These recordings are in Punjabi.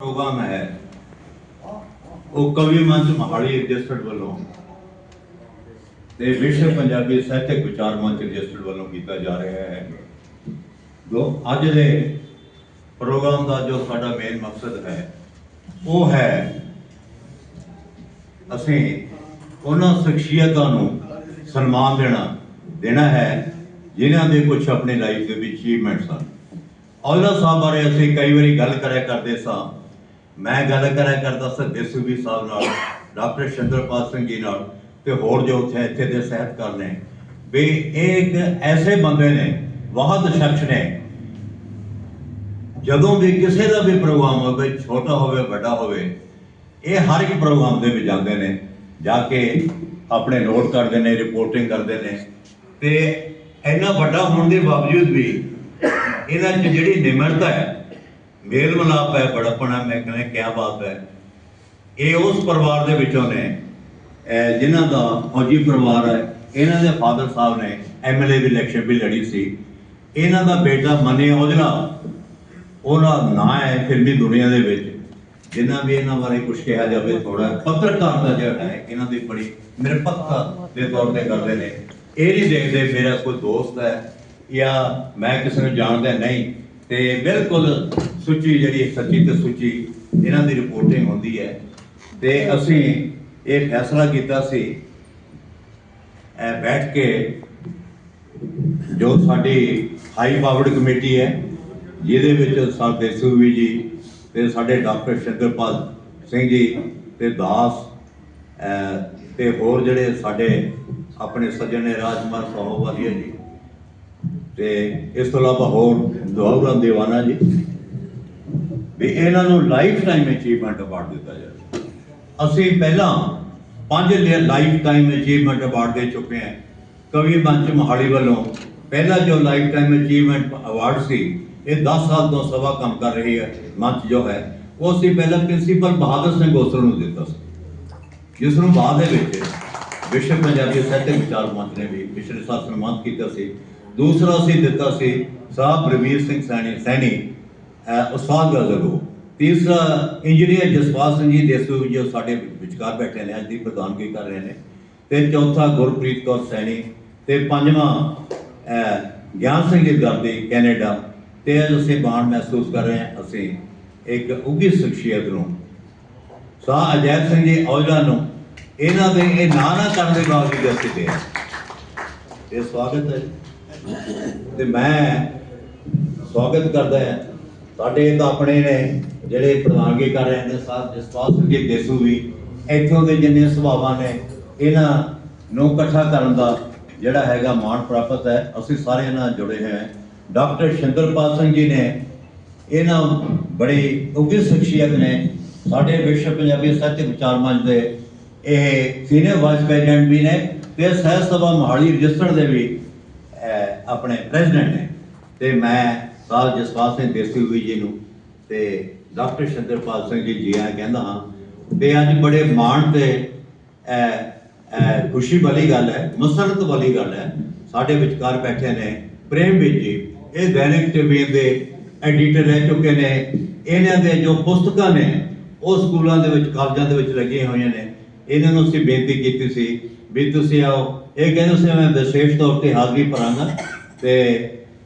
ਪ੍ਰੋਗਰਾਮ ਹੈ। ਉਹ ਕਵੀ ਮੰਚ ਮਹਾਲੀ ਰਜਿਸਟਰਡ ਵੱਲੋਂ ਤੇ ਵਿਸ਼ਵ ਪੰਜਾਬੀ ਸਾਹਿਤਕ ਵਿਚਾਰ ਮੰਚ ਰਜਿਸਟਰਡ ਵੱਲੋਂ ਕੀਤਾ ਜਾ ਰਿਹਾ ਹੈ। ਜੋ ਅੱਜ ਦੇ ਪ੍ਰੋਗਰਾਮ ਦਾ ਜੋ ਸਾਡਾ ਮੇਨ ਮਕਸਦ ਹੈ, ਉਹ ਹੈ ਅਸੀਂ ਉਹਨਾਂ ਸ਼ਖਸੀਅਤਾਂ ਨੂੰ ਸਨਮਾਨ ਦੇਣਾ ਦੇਣਾ ਹੈ, ਜਿਨ੍ਹਾਂ ਦੇ ਕੁਝ ਆਪਣੀ ਲਾਈਫ ਦੇ ਵਿੱਚ ਅਚੀਵਮੈਂਟਸ ਹਨ। ਔਲਾ ਸਾਹਿਬ ਬਾਰੇ ਅਸੀਂ ਕਈ ਵਾਰੀ ਗੱਲ ਕਰਿਆ ਕਰਦੇ ਸਾਂ। ਮੈਂ ਗੱਲ ਕਰਿਆ ਕਰਦਾ ਸਾਂ ਦੇਸੂਬੀ ਸਾਹਿਬ ਨਾਲ, ਡਾਕਟਰ ਚੰਦਰਪਾਲ ਸਿੰਘ ਜੀ ਨਾਲ, ਤੇ ਹੋਰ ਜੋ ਉੱਥੇ ਇੱਥੇ ਦੇ ਸਾਹਿਤਕਾਰ ਨੇ। ਵੀ ਇਹ ਇੱਕ ਐਸੇ ਬੰਦੇ ਨੇ, ਬਹੁਤ ਸ਼ਖਸ ਨੇ। ਜਦੋਂ ਵੀ ਕਿਸੇ ਦਾ ਵੀ ਪ੍ਰੋਗਰਾਮ ਹੋਵੇ, ਛੋਟਾ ਹੋਵੇ, ਵੱਡਾ ਹੋਵੇ, ਇਹ ਹਰ ਇੱਕ ਪ੍ਰੋਗਰਾਮ ਦੇ ਵਿੱਚ ਜਾਂਦੇ ਨੇ। ਜਾ ਕੇ ਆਪਣੇ ਨੋਟ ਕਰਦੇ ਨੇ, ਰਿਪੋਰਟਿੰਗ ਕਰਦੇ ਨੇ। ਤੇ ਇੰਨਾ ਵੱਡਾ ਹੋਣ ਦੇ ਬਾਵਜੂਦ ਵੀ ਇਹਨਾਂ 'ਚ ਜਿਹੜੀ ਨਿਮਰਤਾ ਹੈ ਮੇਲ ਮਿਲਾਪ ਹੈ, ਬੜਪਣਾ ਮੈਂ ਕਹਿੰਦਾ ਕਿਆ ਬਾਤ ਹੈ। ਇਹ ਉਸ ਪਰਿਵਾਰ ਦੇ ਵਿੱਚੋਂ ਨੇ, ਅਹ, ਜਿਨ੍ਹਾਂ ਦਾ ਫੌਜੀ ਪਰਿਵਾਰ ਹੈ, ਇਹਨਾਂ ਦੇ ਫਾਦਰ ਸਾਹਿਬ ਨੇ ਐਮਐਲਏ ਦੀ ਇਲੈਕਸ਼ਨ ਵੀ ਲੜੀ ਸੀ। ਇਹਨਾਂ ਦਾ ਬੇਟਾ ਮਨੇ ਔਜਲਾ, ਉਹਦਾ ਨਾਂ ਹੈ ਫਿਲਮੀ ਦੁਨੀਆ ਦੇ ਵਿੱਚ, ਜਿੰਨਾ ਵੀ ਇਹਨਾਂ ਬਾਰੇ ਕੁਝ ਕਿਹਾ ਜਾਵੇ ਥੋੜਾ ਪੱਤਰਕਾਰ ਦਾ ਜਿਹੜਾ ਹੈ, ਇਹਨਾਂ ਦੀ ਬੜੀ ਨਿਰਪੱਖਤਾ ਦੇ ਤੌਰ ਤੇ ਕਰਦੇ ਨੇ। ਇਹ ਨਹੀਂ ਦੇਖਦੇ ਮੇਰਾ ਕੋਈ ਦੋਸਤ ਹੈ, ਜਾਂ ਮੈਂ ਕਿਸੇ ਨੂੰ ਜਾਣਦਾ ਨਹੀਂ, ਤੇ ਬਿਲਕੁਲ ਸੁੱਚੀ ਜਿਹੜੀ ਸੱਚੀ ਤੇ ਸੁੱਚੀ ਇਹਨਾਂ ਦੀ ਰਿਪੋਰਟਿੰਗ ਹੁੰਦੀ ਹੈ। ਤੇ ਅਸੀਂ ਇਹ ਫੈਸਲਾ ਕੀਤਾ ਸੀ ਇਹ ਬੈਠ ਕੇ ਜੋ ਸਾਡੀ ਹਾਈ ਪਾਵਰਡ ਕਮੇਟੀ ਹੈ ਜਿਹਦੇ ਵਿੱਚ ਸਾਡੇ ਸੂਬੀ ਜੀ ਤੇ ਸਾਡੇ ਡਾਕਟਰ ਸ਼ੰਦਰਪਾਲ ਸਿੰਘ ਜੀ ਤੇ ਦਾਸ ਅਹ, ਤੇ ਹੋਰ ਜਿਹੜੇ ਸਾਡੇ ਆਪਣੇ ਸੱਜਣ ਨੇ ਰਾਜਕੁਮਾਰ ਸਹੋਵਾਲੀਆ ਜੀ। ਤੇ ਇਸ ਤੋਂ ਇਲਾਵਾ ਹੋਰ ਦੁਆਉਰਾਂ ਦੇਵਾਨਾ ਜੀ। ਵੀ ਇਹਨਾਂ ਨੂੰ ਲਾਈਫ ਟਾਈਮ ਅਚੀਵਮੈਂਟ ਅਵਾਰਡ ਦਿੱਤਾ ਜਾਵੇ। ਅਸੀਂ ਪਹਿਲਾਂ ਪੰਜ ਲਾਈਫ ਟਾਈਮ ਅਚੀਵਮੈਂਟ ਅਵਾਰਡ ਦੇ ਚੁੱਕੇ ਹਾਂ। ਕਵੀ ਮੰਚ ਮੋਹਾਲੀ ਵੱਲੋਂ ਪਹਿਲਾ ਜੋ ਲਾਈਫ ਟਾਈਮ ਅਚੀਵਮੈਂਟ ਅਵਾਰਡ ਸੀ, ਇਹ 10 ਸਾਲ ਤੋਂ ਸਵਾ ਕੰਮ ਕਰ ਰਹੀ ਹੈ, ਮੰਚ ਜੋ ਹੈ, ਉਹ ਅਸੀਂ ਪਹਿਲਾਂ ਪ੍ਰਿੰਸੀਪਲ ਬਹਾਦਰ ਸਿੰਘ ਗੋਸਲ ਨੂੰ ਦਿੱਤਾ ਸੀ। ਜਿਸ ਨੂੰ ਬਾਅਦ ਦੇ ਵਿੱਚ ਵਿਸ਼ਵ ਪੰਜਾਬੀ ਸਾਹਿਤ ਵਿਚਾਰ ਮੰਚ ਨੇ ਵੀ ਪਿਛਲੇ ਸਾਲ ਸਨਮਾਨਿਤ ਕੀਤਾ ਸੀ। ਦੂਸਰਾ ਅਸੀਂ ਦਿੱਤਾ ਸੀ ਸਾਹਿਬ ਰਵੀਰ ਸਿੰਘ ਸੈਣੀ ਸੈਣੀ ਉਸਤਾਦ ਗਜ਼ਲੂ ਤੀਸਰਾ, ਇੰਜੀਨੀਅਰ ਜਸਪਾਲ ਸਿੰਘ ਜੀ ਦੇਸੂ ਜੋ ਸਾਡੇ ਵਿਚਕਾਰ ਬੈਠੇ ਨੇ, ਅੱਜ ਦੀ ਪ੍ਰਧਾਨਗੀ ਕਰ ਰਹੇ ਨੇ। ਤੇ ਚੌਥਾ, ਗੁਰਪ੍ਰੀਤ ਕੌਰ ਸੈਣੀ। ਤੇ ਪੰਜਵਾਂ ਗਿਆਨ ਸਿੰਘ ਜੀ ਗਰਦੀ ਕੈਨੇਡਾ। ਤੇ ਅੱਜ ਅਸੀਂ ਮਾਣ ਮਹਿਸੂਸ ਕਰ ਰਹੇ ਹਾਂ, ਅਸੀਂ ਇੱਕ ਉੱਗੀ ਸ਼ਖਸੀਅਤ ਨੂੰ। ਸਾਹ ਅਜੈਬ ਸਿੰਘ ਜੀ, ਔਜਲਾ ਨੂੰ। ਇਹਨਾਂ ਦੇ ਇਹ ਨਾ ਨਾ ਕਰਨ ਦੇ ਬਾਵਜੂਦ ਅਸੀਂ ਦੇ ਇਹ ਸਵਾਗਤ ਹੈ ਜੀ। ਤੇ ਮੈਂ ਸਵਾਗਤ ਕਰਦਾ ਹਾਂ। ਸਾਡੇ ਤਾਂ ਆਪਣੇ ਨੇ ਜਿਹੜੇ ਪ੍ਰਧਾਨਗੀ ਕਰ ਰਹੇ ਨੇ ਸਾਥ ਜਸਪਾਲ ਸਿੰਘ ਜੀ ਦੇਸੂ ਵੀ, ਇੱਥੋਂ ਦੇ ਜਿੰਨੇ ਸੁਭਾਵਾਂ ਨੇ, ਇਹਨਾਂ ਨੂੰ ਇਕੱਠਾ ਕਰਨ ਦਾ ਜਿਹੜਾ ਹੈਗਾ ਮਾਣ ਪ੍ਰਾਪਤ ਹੈ, ਅਸੀਂ ਸਾਰੇ ਇਹਨਾਂ ਨਾਲ ਜੁੜੇ ਹੋਏ ਹਾਂ। ਡਾਕਟਰ ਸ਼ੰਕਰਪਾਲ ਸਿੰਘ ਜੀ ਨੇ ਇਹਨਾਂ ਬੜੀ ਉੱਘੀ ਸ਼ਖਸੀਅਤ ਨੇ, ਸਾਡੇ ਵਿਸ਼ਵ ਪੰਜਾਬੀ ਸਾਹਿਤਕ ਵਿਚਾਰ ਮੰਚ ਦੇ ਇਹ ਸੀਨੀਅਰ ਵਾਈਸ ਪ੍ਰੈਜ਼ੀਡੈਂਟ ਵੀ ਨੇ ਤੇ ਸਹਿਤ ਸਭਾ ਮੋਹਾਲੀ ਰਜਿਸਟਰ ਦੇ ਵੀ ਆਪਣੇ ਪ੍ਰੈਜ਼ੀਡੈਂਟ ਨੇ। ਤੇ ਮੈਂ ਸਾਲ ਜਸਪਾਲ ਸਿੰਘ ਦੇਸੀ ਹੋਈ ਜੀ ਨੂੰ ਤੇ ਡਾਕਟਰ ਸ਼ੰਕਰਪਾਲ ਸਿੰਘ ਜੀ ਜੀ ਆ ਕਹਿੰਦਾ ਹਾਂ, ਤੇ ਅੱਜ ਬੜੇ ਮਾਣ ਤੇ ਖੁਸ਼ੀ ਵਾਲੀ ਗੱਲ ਹੈ, ਮਸਰਤ ਵਾਲੀ ਗੱਲ ਹੈ, ਸਾਡੇ ਵਿਚਕਾਰ ਬੈਠੇ ਨੇ ਪ੍ਰੇਮ ਵੀ ਜੀ, ਇਹ ਦੈਨਿਕ ਟ੍ਰਿਬਿਊਨ ਦੇ ਐਡੀਟਰ ਰਹਿ ਚੁੱਕੇ ਨੇ, ਇਹਨਾਂ ਦੇ ਜੋ ਪੁਸਤਕਾਂ ਨੇ, ਉਹ ਸਕੂਲਾਂ ਦੇ ਵਿੱਚ, ਕਾਲਜਾਂ ਦੇ ਵਿੱਚ ਲੱਗੀਆਂ ਹੋਈਆਂ ਨੇ, ਇਹਨਾਂ ਨੂੰ ਅਸੀਂ ਬੇਨਤੀ ਕੀਤੀ ਸੀ ਵੀ ਤੁਸੀਂ ਆਓ, ਇਹ ਕਹਿੰਦੇ ਸੀ ਮੈਂ ਵਿਸ਼ੇਸ਼ ਤੌਰ ਤੇ ਹਾਜ਼ਰੀ ਭਰਾਂਗਾ, ਤੇ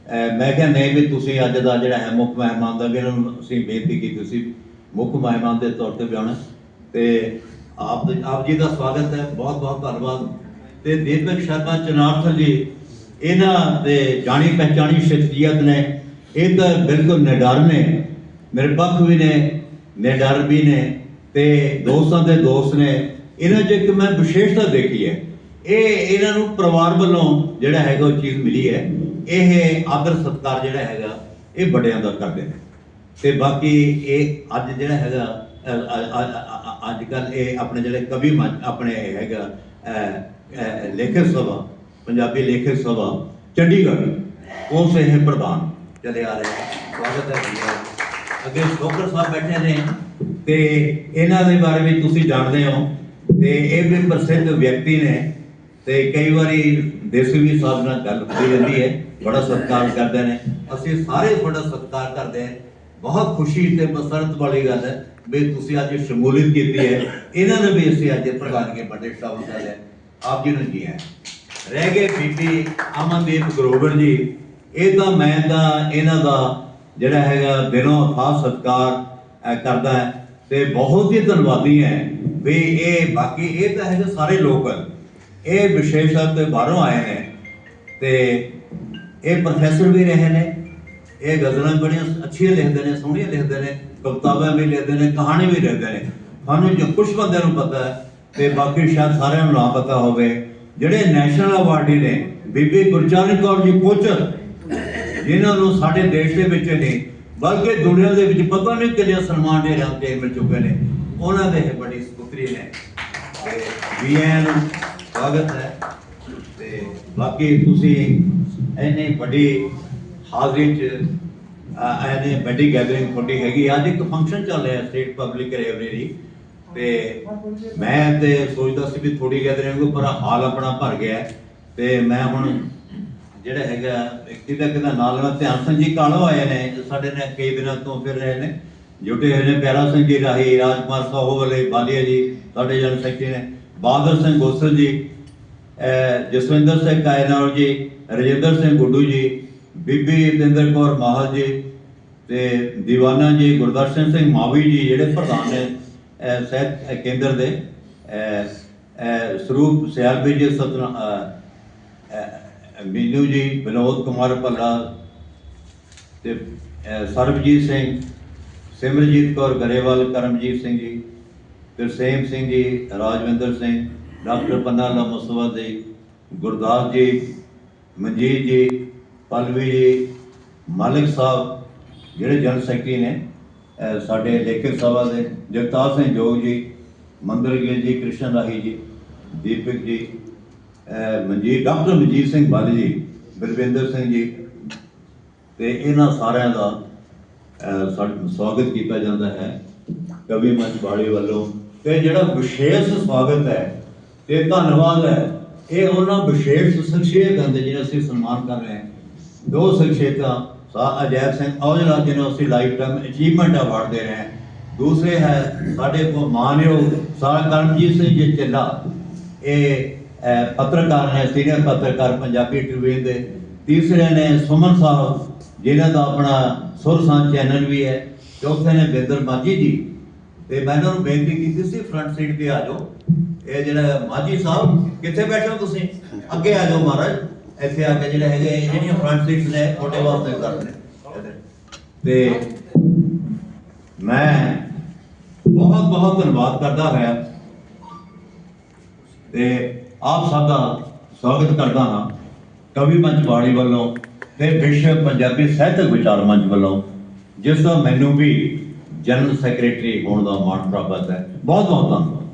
ਮੈਂ ਕਿਹਾ ਨਹੀਂ ਵੀ ਤੁਸੀਂ ਅੱਜ ਦਾ ਜਿਹੜਾ ਹੈ ਮੁੱਖ ਮਹਿਮਾਨ ਦਾ ਵੀ ਇਹਨਾਂ ਨੂੰ ਅਸੀਂ ਬੇਨਤੀ ਕੀਤੀ ਤੁਸੀਂ ਮੁੱਖ ਮਹਿਮਾਨ ਦੇ ਤੌਰ ਤੇ ਵੀ ਆਉਣਾ ਤੇ ਆਪ ਆਪ ਜੀ ਦਾ ਸਵਾਗਤ ਹੈ, ਬਹੁਤ ਬਹੁਤ ਧੰਨਵਾਦ। ਤੇ ਦੀਪਕ ਸ਼ਰਮਾ ਚਨਾਰਥਲ ਜੀ, ਇਹਨਾਂ ਦੇ ਜਾਣੀ ਪਹਿਚਾਣੀ ਸ਼ਖਸੀਅਤ ਨੇ, ਇਹ ਤਾਂ ਬਿਲਕੁਲ ਨਿਡਰ ਨੇ, ਨਿਰਪੱਖ ਵੀ ਨੇ, ਨਿਡਰ ਵੀ ਨੇ, ਤੇ ਦੋਸਤਾਂ ਦੇ ਦੋਸਤ ਨੇ। ਇਹਨਾਂ 'ਚ ਇੱਕ ਮੈਂ ਵਿਸ਼ੇਸ਼ਤਾ ਦੇਖੀ ਹੈ, ਇਹ ਇਹਨਾਂ ਨੂੰ ਪਰਿਵਾਰ ਵੱਲੋਂ ਜਿਹੜਾ ਹੈਗਾ ਉਹ ਚੀਜ਼ ਮਿਲੀ ਹੈ। ਇਹ ਆਦਰ ਸਤਕਾਰ ਜਿਹੜਾ ਹੈਗਾ, ਇਹ ਵੱਡਿਆਂ ਦਾ ਕਰਦੇ ਨੇ। ਤੇ ਬਾਕੀ ਇਹ ਅੱਜ ਜਿਹੜਾ ਹੈਗਾ ਅੱਜ ਕੱਲ ਇਹ ਆਪਣੇ ਜਿਹੜੇ ਕਵੀ ਮੰਚ ਆਪਣੇ ਹੈਗਾ ਲੇਖਕ ਸਭਾ, ਪੰਜਾਬੀ ਲੇਖਕ ਸਭਾ, ਚੰਡੀਗੜ੍ਹ, ਉਸ ਇਹ ਪ੍ਰਧਾਨ ਚਲੇ ਆ ਰਹੇ ਸਵਾਗਤ ਹੈ ਜੀ ਅੱਗੇ ਸ਼ੋਕਰ ਸਾਹਿਬ ਬੈਠੇ ਨੇ। ਤੇ ਇਹਨਾਂ ਦੇ ਬਾਰੇ ਵੀ ਤੁਸੀਂ ਜਾਣਦੇ ਹੋ। ਤੇ ਇਹ ਵੀ ਪ੍ਰਸਿੱਧ ਵਿਅਕਤੀ ਨੇ। ਤੇ ਕਈ ਵਾਰੀ ਦੇਸੀ ਵੀ ਸਾਹਿਬ ਨਾਲ ਗੱਲ ਹੁੰਦੀ ਰਹਿੰਦੀ ਹੈ। ਬੜਾ ਸਤਿਕਾਰ ਕਰਦੇ ਨੇ। ਅਸੀਂ ਸਾਰੇ ਬੜਾ ਸਤਿਕਾਰ ਕਰਦੇ ਹਾਂ। ਬਹੁਤ ਖੁਸ਼ੀ ਤੇ ਮਸਰਤ ਵਾਲੀ ਗੱਲ ਹੈ ਵੀ ਤੁਸੀਂ ਅੱਜ ਸ਼ਮੂਲੀਅਤ ਕੀਤੀ ਹੈ। ਇਹਨਾਂ ਨੇ ਵੀ ਅਸੀਂ ਅੱਜ ਪ੍ਰਧਾਨਗੀ ਬੜੇ ਸ਼ਾਮਲ ਕਰ ਲਿਆ ਆਪ ਜੀ ਨੂੰ ਜੀ ਹੈ। ਰਹਿ ਗਏ ਬੀਬੀ ਅਮਨਦੀਪ ਗਰੋਵਰ ਜੀ। ਇਹ ਤਾਂ ਮੈਂ ਤਾਂ ਇਹਨਾਂ ਦਾ ਜਿਹੜਾ ਹੈਗਾ ਦਿਲੋਂ ਖਾਸ ਸਤਿਕਾਰ ਕਰਦਾ ਹੈ ਤੇ ਬਹੁਤ ਹੀ ਧੰਨਵਾਦੀ ਹੈ ਵੀ ਇਹ ਬਾਕੀ ਇਹ ਤਾਂ ਹੈਗੇ ਸਾਰੇ ਲੋਕ। ਇਹ ਵਿਸ਼ੇਸ਼ ਤੌਰ ਤੇ ਬਾਹਰੋਂ ਆਏ ਨੇ ਤੇ ਇਹ ਪ੍ਰੋਫੈਸਰ ਵੀ ਰਹੇ ਨੇ, ਇਹ ਗਜ਼ਲਾਂ ਬੜੀਆਂ ਅੱਛੀਆਂ ਲਿਖਦੇ ਨੇ, ਸੋਹਣੀਆਂ ਲਿਖਦੇ ਨੇ ਕਵਿਤਾਵਾਂ ਵੀ ਲਿਖਦੇ ਨੇ ਕਹਾਣੀ ਵੀ ਲਿਖਦੇ ਨੇ। ਸਾਨੂੰ ਜੋ ਕੁਝ ਬੰਦਿਆਂ ਨੂੰ ਪਤਾ ਹੈ, ਤੇ ਬਾਕੀ ਸ਼ਾਇਦ ਸਾਰਿਆਂ ਨੂੰ ਨਾ ਪਤਾ ਹੋਵੇ, ਜਿਹੜੇ ਨੈਸ਼ਨਲ ਅਵਾਰਡੀ ਨੇ, ਬੀਬੀ ਗੁਰਚਰਨ ਕੌਰ ਜੀ ਕੋਚਰ ਜਿਨ੍ਹਾਂ ਨੂੰ ਸਾਡੇ ਦੇਸ਼ ਦੇ ਵਿੱਚ ਨਹੀਂ, ਬਲਕਿ ਦੁਨੀਆ ਦੇ ਵਿੱਚ ਪਤਾ ਨਹੀਂ ਕਿੰਨੇ ਸਨਮਾਨ ਦੇ ਰੰਗ ਮਿਲ ਚੁੱਕੇ ਨੇ, ਉਹਨਾਂ ਦੇ ਇਹ ਬੜੀ ਸੁਪੁੱਤਰੀ ਨੇ ਤੇ ਵੀ ਸਵਾਗਤ ਹੈ। ਤੇ ਬਾਕੀ ਤੁਸੀਂ ਇੰਨੀ ਵੱਡੀ ਹਾਜ਼ਰੀ ਚ ਅਹ, ਇੰਨੀ ਵੱਡੀ ਗੈਦਰਿੰਗ ਤੁਹਾਡੀ ਹੈਗੀ। ਅੱਜ ਇੱਕ ਫੰਕਸ਼ਨ ਚੱਲ ਰਿਹਾ ਸਟੇਟ ਪਬਲਿਕ ਲਾਇਬ੍ਰੇਰੀ ਤੇ ਮੈਂ ਤੇ ਸੋਚਦਾ ਸੀ ਵੀ ਥੋੜੀ ਗੈਦਰਿੰਗ ਪਰ ਹਾਲ ਆਪਣਾ ਭਰ ਗਿਆ। ਹੈ। ਤੇ ਮੈਂ ਹੁਣ ਜਿਹੜਾ ਹੈਗਾ ਵਿਅਕਤੀ ਦਾ ਕਿਦਾ ਨਾਲ ਨਾਲ ਧਿਆਨ ਸਿੰਘ ਜੀ ਕਾਲੋ ਆਏ ਨੇ ਸਾਡੇ ਨੇ ਕਈ ਦਿਨਾਂ ਤੋਂ ਫਿਰ ਰਹੇ ਨੇ। ਜੁਟੇ ਹੋਏ ਨੇ ਪਿਆਰਾ ਸਿੰਘ ਜੀ ਰਾਹੀ ਰਾਜਕੁਮਾਰ ਸਾਹੋ ਵਾਲੇ ਬਾਲੀਆ ਜੀ ਸਾਡੇ ਜਨ ਸੈਕਟਰੀ ਨੇ। ਬਹਾਦਰ ਸਿੰਘ ਗੋਸਲ ਜੀ ਜਸਵਿੰਦਰ ਸਿੰਘ ਕਾਇਨਾਰ ਜੀ ਰਜਿੰਦਰ ਸਿੰਘ ਗੁੱਡੂ ਜੀ ਬੀਬੀ ਜਤਿੰਦਰ ਕੌਰ ਮਾਹਲ ਜੀ ਤੇ ਦੀਵਾਨਾ ਜੀ ਗੁਰਦਰਸ਼ਨ ਸਿੰਘ ਮਾਵੀ ਜੀ ਜਿਹੜੇ ਪ੍ਰਧਾਨ ਨੇ ਅਹ ਸਾਹਿਤ ਕੇਂਦਰ ਦੇ ਸਰੂਪ ਸਿਆਲਪੀ ਜੀ ਸਤਨਾ ਅਹ, ਮੀਨੂ ਜੀ ਵਿਨੋਦ ਕੁਮਾਰ ਭੱਲਾ ਤੇ ਸਰਬਜੀਤ ਸਿੰਘ ਸਿਮਰਜੀਤ ਕੌਰ ਗਰੇਵਾਲ ਕਰਮਜੀਤ ਸਿੰਘ ਜੀ ਤਰਸੇਮ ਸਿੰਘ ਜੀ ਰਾਜਵਿੰਦਰ ਸਿੰਘ ਡਾਕਟਰ ਪੰਨਾਲਾ ਮੁਸਤਫਾ ਜੀ, ਗੁਰਦਾਸ ਜੀ, ਮਨਜੀਤ ਜੀ, ਪਲਵੀ ਜੀ, ਮਾਲਿਕ ਸਾਹਿਬ, ਜਿਹੜੇ ਜਨ ਸੈਕਟਰੀ ਨੇ ਸਾਡੇ ਲੇਖਕ ਸਭਾ ਦੇ ਜਗਤਾਰ ਸਿੰਘ ਜੋਗ ਜੀ ਮੰਦਰ ਗਿੱਲ ਜੀ, ਕ੍ਰਿਸ਼ਨ ਰਾਹੀ ਜੀ, ਦੀਪਕ ਜੀ ਮਨਜੀਤ, ਡਾਕਟਰ ਮਨਜੀਤ ਸਿੰਘ ਬਾਲੀ ਜੀ, ਬਲਵਿੰਦਰ ਸਿੰਘ ਜੀ, ਤੇ ਇਹਨਾਂ ਸਾਰਿਆਂ ਦਾ ਸਾ- ਸਵਾਗਤ ਕੀਤਾ ਜਾਂਦਾ ਹੈ। ਕਵੀ ਮੰਚ ਬਾੜੀ ਵੱਲੋਂ। ਤੇ ਜਿਹੜਾ ਵਿਸ਼ੇਸ਼ ਸਵਾਗਤ ਹੈ ਤੇ ਧੰਨਵਾਦ ਹੈ। ਇਹ ਉਹਨਾਂ ਵਿਸ਼ੇਸ਼ ਸ਼ਖਸੀਅਤਾਂ ਦੇ ਜਿਹਨਾਂ ਅਸੀਂ ਸਨਮਾਨ ਕਰ ਰਹੇ ਹਾਂ। ਦੋ ਸ਼ਖਸੀਅਤਾਂ ਸਾ ਅਜੈਬ ਸਿੰਘ ਔਜਲਾ ਜਿਹਨੂੰ ਅਸੀਂ ਲਾਈਫ ਟਾਈਮ ਅਚੀਵਮੈਂਟ ਅਵਾਰਡ ਦੇ ਰਹੇ ਹਾਂ। ਦੂਸਰੇ ਹੈ ਸਾਡੇ ਕੋ ਮਾਨਯੋਗ ਸਾਰਾ ਕਰਮਜੀਤ ਸਿੰਘ ਜੀ ਚੱਲਾ। ਇਹ ਪੱਤਰਕਾਰ ਨੇ ਸੀਨੀਅਰ ਪੱਤਰਕਾਰ ਪੰਜਾਬੀ ਟ੍ਰਿਬਿਊਨ ਦੇ। ਤੀਸਰੇ ਨੇ ਸੁਮਨ ਸਾਹਿਬ, ਜਿਹਨਾਂ ਦਾ ਆਪਣਾ ਸੁਰਸਾਂ ਚੈਨਲ ਵੀ ਹੈ। ਚੌਥੇ ਨੇ ਬਿੰਦਰ ਮਾਝੀ ਜੀ। ਤੇ ਮੈਂ ਇਹਨਾਂ ਨੂੰ ਬੇਨਤੀ ਕੀਤੀ ਸੀ ਫਰੰਟ ਸੀਟ ਤੇ ਆ ਜਾਓ। ਇਹ ਜਿਹੜਾ ਮਾਝੀ ਸਾਹਿਬ, ਕਿੱਥੇ ਬੈਠੇ ਹੋ ਤੁਸੀਂ? ਅੱਗੇ ਆ ਜਾਓ ਮਹਾਰਾਜ। ਇੱਥੇ ਆ ਕੇ ਜਿਹੜੇ ਹੈਗੇ, ਇਹ ਜਿਹੜੀਆਂ ਫਰੰਟ ਸੀਟਸ ਨੇ, ਤੁਹਾਡੇ ਵਾਸਤੇ ਕਰ ਤੇ ਮੈਂ ਬਹੁਤ ਬਹੁਤ ਧੰਨਵਾਦ ਕਰਦਾ ਹਾਂ। ਤੇ ਆਪ ਸਭ ਦਾ ਸਵਾਗਤ ਕਰਦਾ ਹਾਂ। ਕਵੀ ਮੰਚ ਬਾੜੀ ਵੱਲੋਂ ਤੇ ਵਿਸ਼ਵ ਪੰਜਾਬੀ ਸਾਹਿਤਕ ਵਿਚਾਰ ਮੰਚ ਵੱਲੋਂ, ਜਿਸ ਦਾ ਮੈਨੂੰ ਵੀ ਜਨਰਲ ਸੈਕਟਰੀ ਹੋਣ ਦਾ ਮਾਣ ਪ੍ਰਾਪਤ ਹੈ। ਬਹੁਤ ਬਹੁਤ ਧੰਨਵਾਦ।